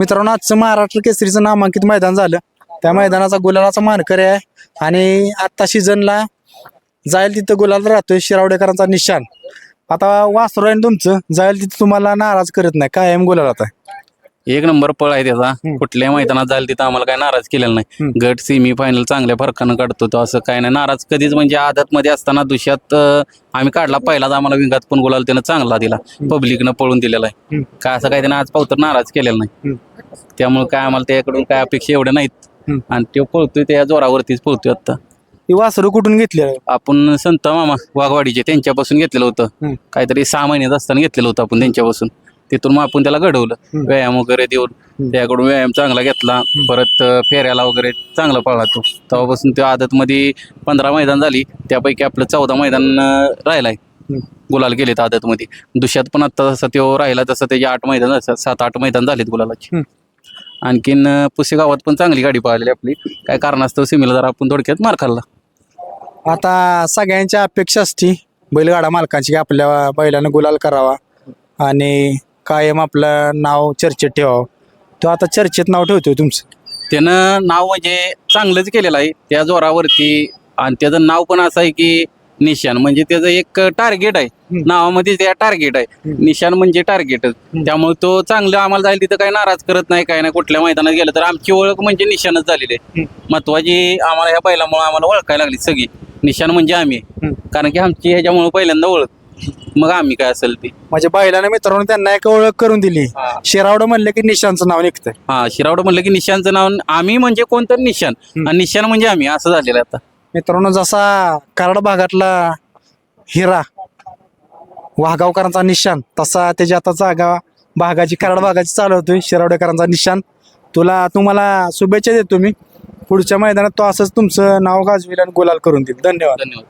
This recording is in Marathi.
मित्रांनो आजचं महाराष्ट्र केसरीचं नामांकित मैदान झालं. त्या मैदानाचा गुलालाचा मानकरी आहे. आणि आत्ता सीझनला जाईल तिथं गुलाल राहतोय शिरावडेकरांचा निशान. आता वासरू आहे तुमचं? जाईल तिथं तुम्हाला नाराज करत नाही. कायम गुलाल आता एक नंबर पळ आहे त्याचा. कुठल्याही मैदानात जाईल तिथं आम्हाला काय नाराज केलेला नाही. गट सेमी फायनल चांगल्या फरकानं काढतो तो असं काय नाही. नाराज कधीच म्हणजे आदत मध्ये असताना दुष्यात आम्ही काढला. पहिलाच आम्हाला विंगात पण गुलाल त्यानं चांगला दिला. पब्लिकनं पळून दिलेला आहे. काय असं काय त्यानं आज पावतर नाराज केलेला नाही. त्यामुळे काय आम्हाला त्याकडून काय अपेक्षा एवढ्या नाहीत. आणि तो पळतोय त्या जोरावरतीच पळतोय आता वासरू कुठून घेतली आपण संत मामा वाघवाडीचे त्यांच्यापासून घेतलेलं होतं. काहीतरी सहा महिन्यात असताना घेतलेलं होतं आपण त्यांच्यापासून. तिथून मग आपण त्याला घडवलं. व्यायाम वगैरे देऊन त्याकडून व्यायाम चांगला घेतला. परत फेऱ्याला वगैरे चांगला पळला तो. तेव्हापासून त्या आदत मध्ये पंधरा मैदान झाली. त्यापैकी आपलं चौदा मैदान राहिलाय. गुलाल गेलेत आदत मध्ये दुष्यात पण आता जसं तो राहिला तसं त्याचे आठ मैदान सात आठ मैदान झालेत गुलालाची. आणखीन अं, पुसेगावात पण चांगली गाडी पळालेली आपली. काय कारणास्तव सिमीला जरा आपण थोडक्यात मार खाल्ला. आता सगळ्यांच्या अपेक्षा असती. बैलगाडा मालकांची की आपल्या बैलानं गुलाल करावा. आणि कायम आपलं नाव चर्चेत ठेवावं. तो आता चर्चेत नाव ठेवतोय तुमचं. त्यानं नाव म्हणजे चांगलंच केलेलं आहे. त्या जोरावरती आणि त्याचं नाव पण असं आहे की निशान. म्हणजे त्याचं एक टार्गेट आहे. नावामध्ये त्या टार्गेट आहे. निशान म्हणजे टार्गेट त्यामुळे तो चांगलं आम्हाला जाईल तिथं काही नाराज करत नाही काय नाही. कुठल्या मैदानात गेलं तर आमची ओळख म्हणजे निशाणच झालेली आहे. महत्वाची आम्हाला ह्या बैलामुळे आम्हाला ओळखायला लागली सगळी. निशान म्हणजे आम्ही. कारण की आमची ह्याच्यामुळे पहिल्यांदा ओळख. मग आम्ही काय असेल ती? म्हणजे बैलानं मित्रांनो त्यांना एक ओळख करून दिली. हा. शिरावडं म्हणलं की निशांचं नाव निघतंय. हा शिरावड म्हणलं की निशानचं नाव. आम्ही म्हणजे कोणतं निशान आणि निशान म्हणजे आम्ही. असं झालेलं आहे आता. मित्रांनो जसा कराड भागातला हिरा वाघावकरांचा निशान तसा त्याची आता जागा भागाची कराड भागाची चालवतोय शिरावडेकरांचा निशान तुला तुम्हाला शुभेच्छा देतो मी. पुढच्या मैदानात तो असंच तुमचं नाव गाजविल आणि गुलाल करून देईल. धन्यवाद. धन्यवाद.